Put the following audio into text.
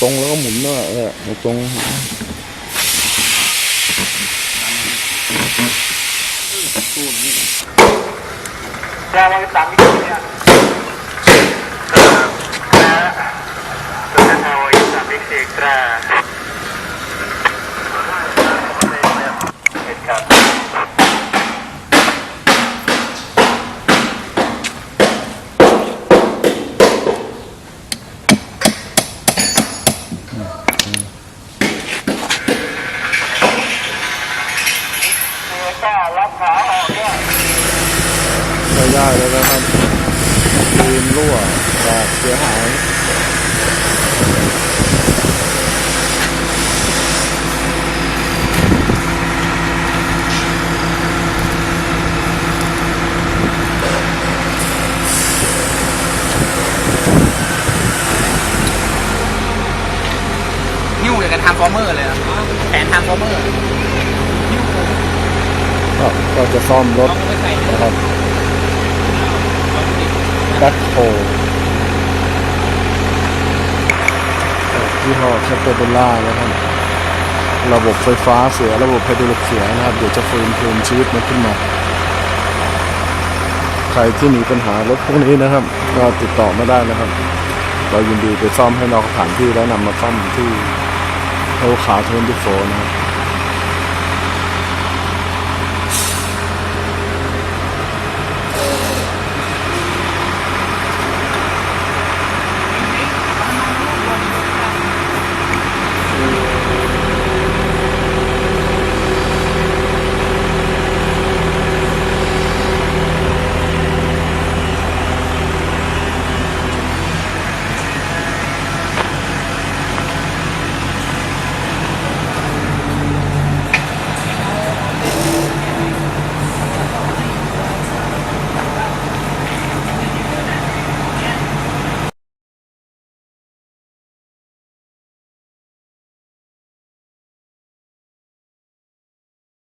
ตรงตแล้วก็หมุนด้วยเออตรงตรงตู้นี่แกวันสามที่เนี่ยแกแกจะเอาอีกสามที่เอกตรา รับขาออกเนี่ยใช้ได้แล้วนะครับฟิล์มรั่วแตกเสียหายนิ้วอย่างกับทางฟอร์เมอร์เลยอะแผนทางฟอร์เมอร์ ก็ก็จะซ่อมรถนะครับแบ็คโฮยี่ห้อแคปเปอร์ล่านะครับ ระบบไฟฟ้าเสียระบบไฮดรอลิกเสียนะครับ เดี๋ยวจะฟื้นคืนชีวิตมันขึ้นมา ใครที่มีปัญหารถพวกนี้นะครับ ก็ติดต่อมาได้นะครับ เรายินดีไปซ่อมให้นอกสถานที่แล้วนำมาซ่อมที่โอคาเทนที่โฟนะครับ